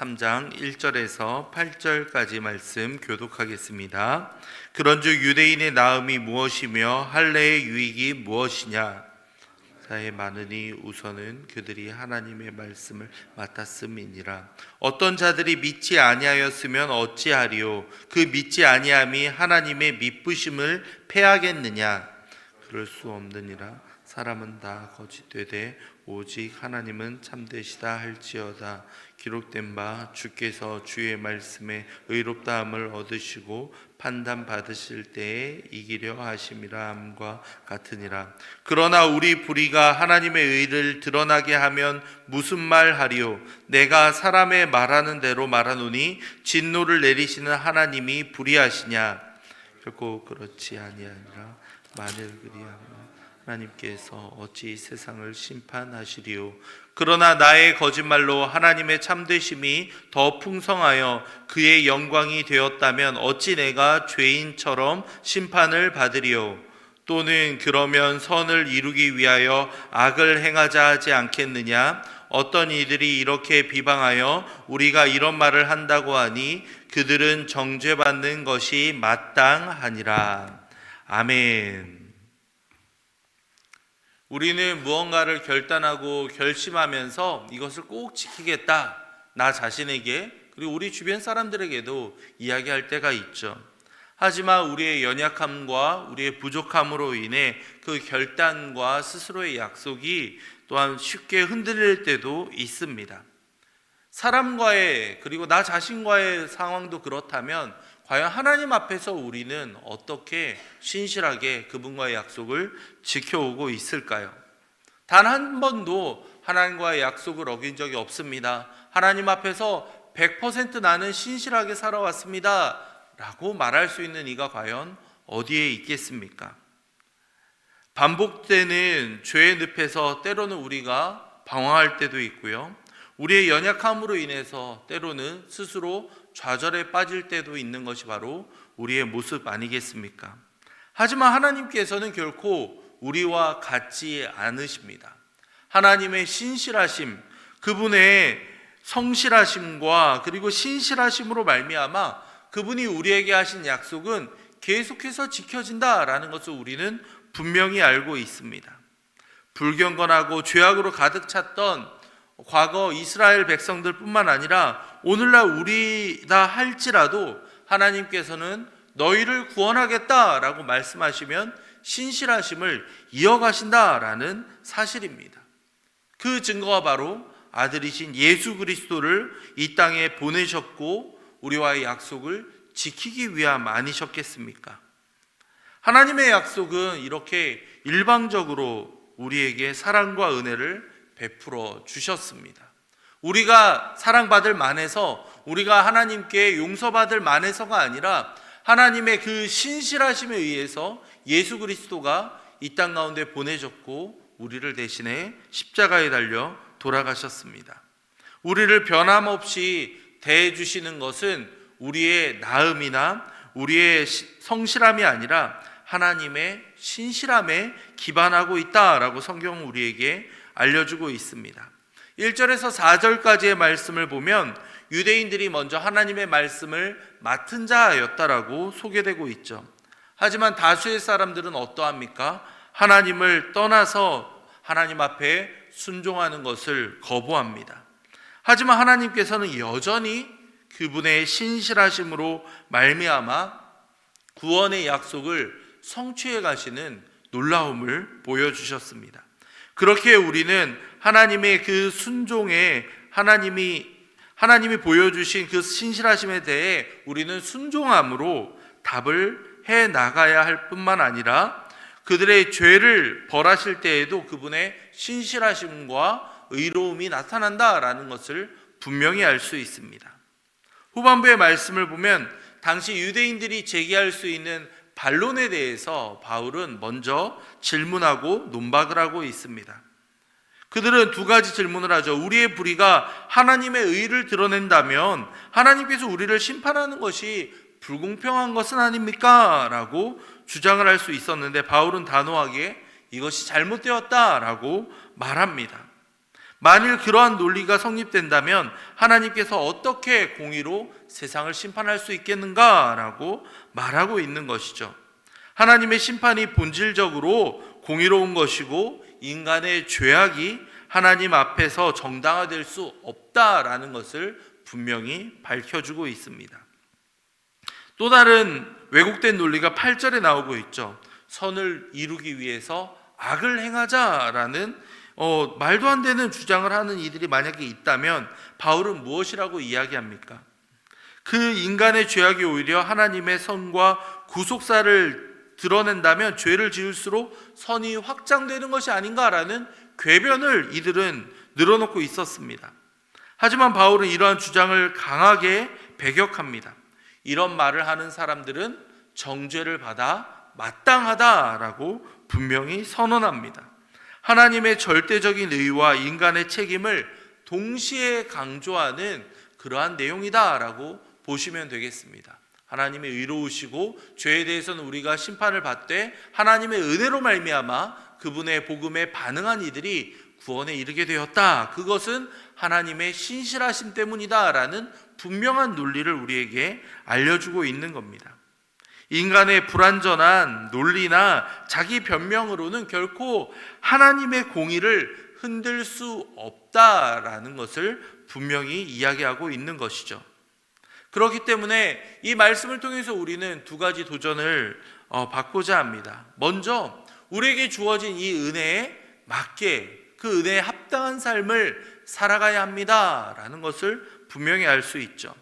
3장 1절에서 8절까지 말씀 교독하겠습니다. 그런즉 유대인의 나음이 무엇이며 할례의 유익이 무엇이냐? 사에 많으니 우선은 그들이 하나님의 말씀을 맡았음이니라. 어떤 자들이 믿지 아니하였으면 어찌하리요? 그 믿지 아니함이 하나님의 믿부심을 패하겠느냐? 그럴 수 없느니라. 사람은 다 거짓되되 오직 하나님은 참되시다 할지어다. 기록된 바 주께서 주의 말씀에 의롭다함을 얻으시고 판단 받으실 때에 이기려 하심이라 함과 같으니라. 그러나 우리 불의가 하나님의 의를 드러나게 하면 무슨 말 하리요? 내가 사람의 말하는 대로 말하노니 진노를 내리시는 하나님이 불의하시냐? 결코 그렇지 아니하니라. 만일 그리하면 하나님께서 어찌 세상을 심판하시리요? 그러나 나의 거짓말로 하나님의 참되심이 더 풍성하여 그의 영광이 되었다면 어찌 내가 죄인처럼 심판을 받으리요? 또는 그러면 선을 이루기 위하여 악을 행하자 하지 않겠느냐? 어떤 이들이 이렇게 비방하여 우리가 이런 말을 한다고 하니 그들은 정죄받는 것이 마땅하니라. 아멘 우리는 무언가를 결단하고 결심하면서 이것을 꼭 지키겠다. 나 자신에게 그리고 우리 주변 사람들에게도 이야기할 때가 있죠. 하지만 우리의 연약함과 우리의 부족함으로 인해 그 결단과 스스로의 약속이 또한 쉽게 흔들릴 때도 있습니다. 사람과의 그리고 나 자신과의 상황도 그렇다면 과연 하나님 앞에서 우리는 어떻게 신실하게 그분과의 약속을 지켜오고 있을까요? 단 한 번도 하나님과의 약속을 어긴 적이 없습니다. 하나님 앞에서 100% 나는 신실하게 살아왔습니다. 라고 말할 수 있는 이가 과연 어디에 있겠습니까? 반복되는 죄의 늪에서 때로는 우리가 방황할 때도 있고요. 우리의 연약함으로 인해서 때로는 스스로 좌절에 빠질 때도 있는 것이 바로 우리의 모습 아니겠습니까? 하지만 하나님께서는 결코 우리와 같지 않으십니다. 하나님의 신실하심, 그분의 성실하심과 그리고 신실하심으로 말미암아 그분이 우리에게 하신 약속은 계속해서 지켜진다라는 것을 우리는 분명히 알고 있습니다. 불경건하고 죄악으로 가득 찼던 과거 이스라엘 백성들뿐만 아니라 오늘날 우리다 할지라도 하나님께서는 너희를 구원하겠다라고 말씀하시면 신실하심을 이어가신다라는 사실입니다. 그 증거가 바로 아들이신 예수 그리스도를 이 땅에 보내셨고 우리와의 약속을 지키기 위함 아니셨겠습니까? 하나님의 약속은 이렇게 일방적으로 우리에게 사랑과 은혜를 베풀어 주셨습니다. 우리가 사랑받을 만해서 우리가 하나님께 용서받을 만해서가 아니라 하나님의 그 신실하심에 의해서 예수 그리스도가 이 땅 가운데 보내졌고 우리를 대신해 십자가에 달려 돌아가셨습니다. 우리를 변함없이 대해 주시는 것은 우리의 나음이나 우리의 성실함이 아니라 하나님의 신실함에 기반하고 있다라고 성경은 우리에게 알려주고 있습니다. 1절에서 4절까지의 말씀을 보면 유대인들이 먼저 하나님의 말씀을 맡은 자였다라고 소개되고 있죠. 하지만 다수의 사람들은 어떠합니까? 하나님을 떠나서 하나님 앞에 순종하는 것을 거부합니다. 하지만 하나님께서는 여전히 그분의 신실하심으로 말미암아 구원의 약속을 성취해 가시는 놀라움을 보여주셨습니다. 그렇게 우리는 하나님의 그 순종에 하나님이 하나님이 보여주신 그 신실하심에 대해 우리는 순종함으로 답을 해 나가야 할 뿐만 아니라 그들의 죄를 벌하실 때에도 그분의 신실하심과 의로움이 나타난다라는 것을 분명히 알 수 있습니다. 후반부의 말씀을 보면 당시 유대인들이 제기할 수 있는 반론에 대해서 바울은 먼저 질문하고 논박을 하고 있습니다. 그들은 두 가지 질문을 하죠. 우리의 불의가 하나님의 의를 드러낸다면 하나님께서 우리를 심판하는 것이 불공평한 것은 아닙니까? 라고 주장을 할 수 있었는데 바울은 단호하게 이것이 잘못되었다라고 말합니다. 만일 그러한 논리가 성립된다면 하나님께서 어떻게 공의로 세상을 심판할 수 있겠는가라고 말하고 있는 것이죠. 하나님의 심판이 본질적으로 공의로운 것이고 인간의 죄악이 하나님 앞에서 정당화될 수 없다라는 것을 분명히 밝혀주고 있습니다. 또 다른 왜곡된 논리가 8절에 나오고 있죠. 선을 이루기 위해서 악을 행하자라는 어, 말도 안 되는 주장을 하는 이들이 만약에 있다면 바울은 무엇이라고 이야기합니까? 그 인간의 죄악이 오히려 하나님의 선과 구속사를 드러낸다면 죄를 지을수록 선이 확장되는 것이 아닌가라는 궤변을 이들은 늘어놓고 있었습니다. 하지만 바울은 이러한 주장을 강하게 배격합니다. 이런 말을 하는 사람들은 정죄를 받아 마땅하다라고 분명히 선언합니다. 하나님의 절대적인 의와 인간의 책임을 동시에 강조하는 그러한 내용이다라고 보시면 되겠습니다. 하나님의 의로우시고 죄에 대해서는 우리가 심판을 받되 하나님의 은혜로 말미암아 그분의 복음에 반응한 이들이 구원에 이르게 되었다. 그것은 하나님의 신실하심 때문이다라는 분명한 논리를 우리에게 알려주고 있는 겁니다. 인간의 불완전한 논리나 자기 변명으로는 결코 하나님의 공의를 흔들 수 없다라는 것을 분명히 이야기하고 있는 것이죠. 그렇기 때문에 이 말씀을 통해서 우리는 두 가지 도전을 어, 받고자 합니다. 먼저 우리에게 주어진 이 은혜에 맞게 그 은혜에 합당한 삶을 살아가야 합니다라는 것을 분명히 알 수 있죠.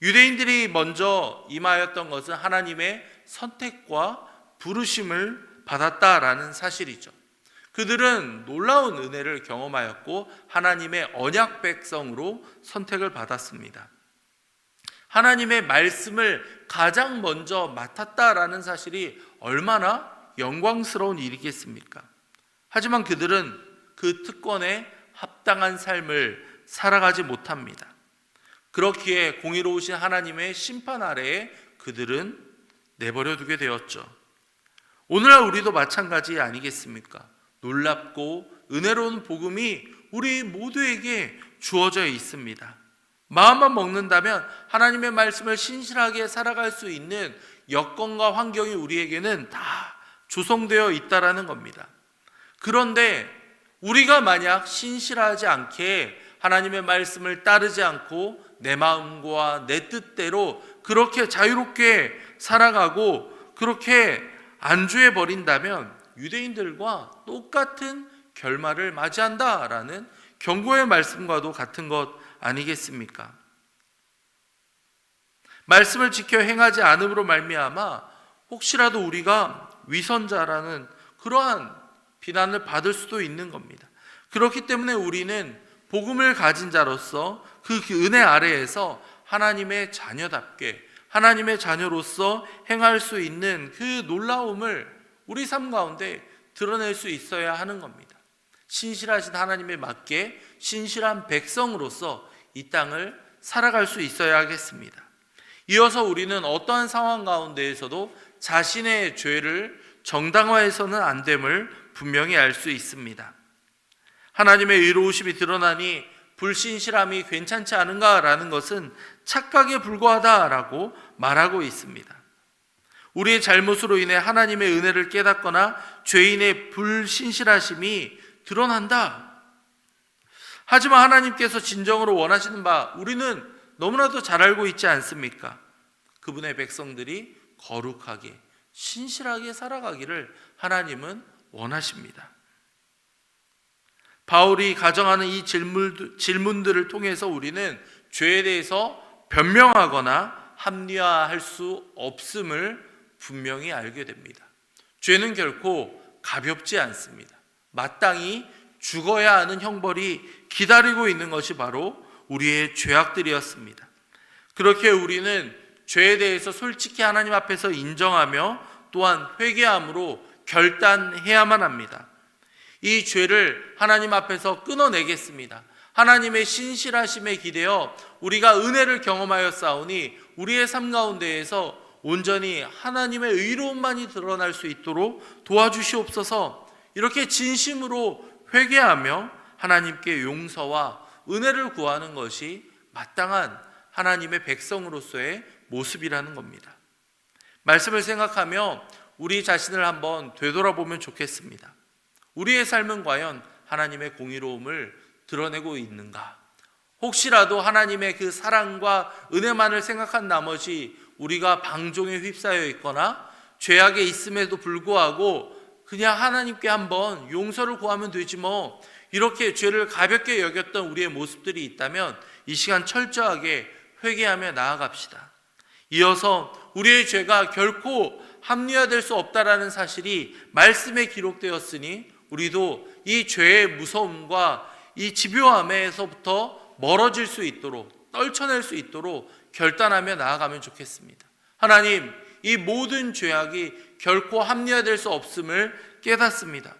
유대인들이 먼저 임하였던 것은 하나님의 선택과 부르심을 받았다라는 사실이죠. 그들은 놀라운 은혜를 경험하였고 하나님의 언약 백성으로 선택을 받았습니다. 하나님의 말씀을 가장 먼저 맡았다라는 사실이 얼마나 영광스러운 일이겠습니까? 하지만 그들은 그 특권에 합당한 삶을 살아가지 못합니다. 그렇기에 공의로우신 하나님의 심판 아래에 그들은 내버려 두게 되었죠. 오늘날 우리도 마찬가지 아니겠습니까? 놀랍고 은혜로운 복음이 우리 모두에게 주어져 있습니다. 마음만 먹는다면 하나님의 말씀을 신실하게 살아갈 수 있는 여건과 환경이 우리에게는 다 조성되어 있다라는 겁니다. 그런데 우리가 만약 신실하지 않게 하나님의 말씀을 따르지 않고 내 마음과 내 뜻대로 그렇게 자유롭게 살아가고 그렇게 안주해 버린다면 유대인들과 똑같은 결말을 맞이한다라는 경고의 말씀과도 같은 것 아니겠습니까? 말씀을 지켜 행하지 않음으로 말미암아 혹시라도 우리가 위선자라는 그러한 비난을 받을 수도 있는 겁니다. 그렇기 때문에 우리는 복음을 가진 자로서 그 은혜 아래에서 하나님의 자녀답게 하나님의 자녀로서 행할 수 있는 그 놀라움을 우리 삶 가운데 드러낼 수 있어야 하는 겁니다. 신실하신 하나님에 맞게 신실한 백성으로서 이 땅을 살아갈 수 있어야 하겠습니다. 이어서 우리는 어떠한 상황 가운데에서도 자신의 죄를 정당화해서는 안 됨을 분명히 알 수 있습니다. 하나님의 의로우심이 드러나니 불신실함이 괜찮지 않은가라는 것은 착각에 불과하다라고 말하고 있습니다. 우리의 잘못으로 인해 하나님의 은혜를 깨닫거나 죄인의 불신실하심이 드러난다. 하지만 하나님께서 진정으로 원하시는 바 우리는 너무나도 잘 알고 있지 않습니까? 그분의 백성들이 거룩하게 신실하게 살아가기를 하나님은 원하십니다. 바울이 가정하는 이 질문들 을 통해서 우리는 죄에 대해서 변명하거나 합리화할 수 없음을 분명히 알게 됩니다. 죄는 결코 가볍지 않습니다. 마땅히 죽어야 하는 형벌이 기다리고 있는 것이 바로 우리의 죄악들이었습니다. 그렇게 우리는 죄에 대해서 솔직히 하나님 앞에서 인정하며 또한 회개함으로 결단해야만 합니다. 이 죄를 하나님 앞에서 끊어내겠습니다. 하나님의 신실하심에 기대어 우리가 은혜를 경험하여 싸우니 우리의 삶 가운데에서 온전히 하나님의 의로움만이 드러날 수 있도록 도와주시옵소서 이렇게 진심으로 회개하며 하나님께 용서와 은혜를 구하는 것이 마땅한 하나님의 백성으로서의 모습이라는 겁니다. 말씀을 생각하며 우리 자신을 한번 되돌아보면 좋겠습니다. 우리의 삶은 과연 하나님의 공의로움을 드러내고 있는가? 혹시라도 하나님의 그 사랑과 은혜만을 생각한 나머지 우리가 방종에 휩싸여 있거나 죄악에 있음에도 불구하고 그냥 하나님께 한번 용서를 구하면 되지 뭐 이렇게 죄를 가볍게 여겼던 우리의 모습들이 있다면 이 시간 철저하게 회개하며 나아갑시다. 이어서 우리의 죄가 결코 합리화될 수 없다라는 사실이 말씀에 기록되었으니 우리도 이 죄의 무서움과 이 집요함에서부터 멀어질 수 있도록 떨쳐낼 수 있도록 결단하며 나아가면 좋겠습니다. 하나님, 이 모든 죄악이 결코 합리화될 수 없음을 깨닫습니다.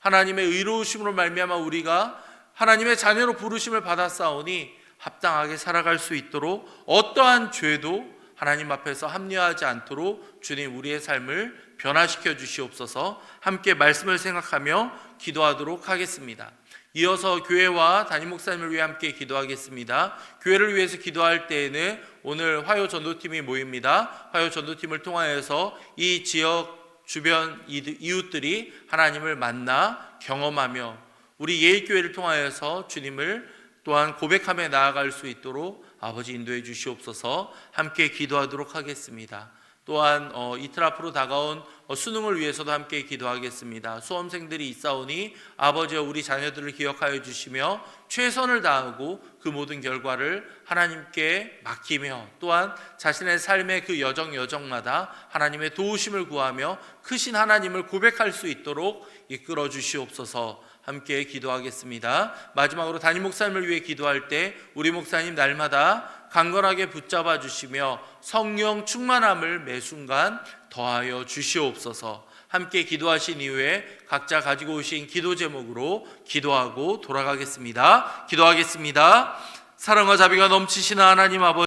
하나님의 의로우심으로 말미암아 우리가 하나님의 자녀로 부르심을 받았사오니 합당하게 살아갈 수 있도록 어떠한 죄도 하나님 앞에서 합리화하지 않도록 주님 우리의 삶을 변화시켜 주시옵소서 함께 말씀을 생각하며 기도하도록 하겠습니다. 이어서 교회와 담임 목사님을 위해 함께 기도하겠습니다. 교회를 위해서 기도할 때에는 오늘 화요 전도팀이 모입니다. 화요 전도팀을 통하여서 이 지역 주변 이웃들이 하나님을 만나 경험하며 우리 예일교회를 통하여서 주님을 또한 고백하며 나아갈 수 있도록 아버지 인도해 주시옵소서 함께 기도하도록 하겠습니다. 또한 어, 이틀 앞으로 다가온 어, 수능을 위해서도 함께 기도하겠습니다. 수험생들이 있사오니 아버지와 우리 자녀들을 기억하여 주시며 최선을 다하고 그 모든 결과를 하나님께 맡기며 또한 자신의 삶의 그 여정 여정마다 하나님의 도우심을 구하며 크신 하나님을 고백할 수 있도록 이끌어 주시옵소서. 함께 기도하겠습니다. 마지막으로 담임 목사님을 위해 기도할 때 우리 목사님 날마다 강건하게 붙잡아 주시며 성령 충만함을 매 순간 더하여 주시옵소서. 함께 기도하신 이후에 각자 가지고 오신 기도 제목으로 기도하고 돌아가겠습니다. 기도하겠습니다. 사랑과 자비가 넘치시는 하나님 아버지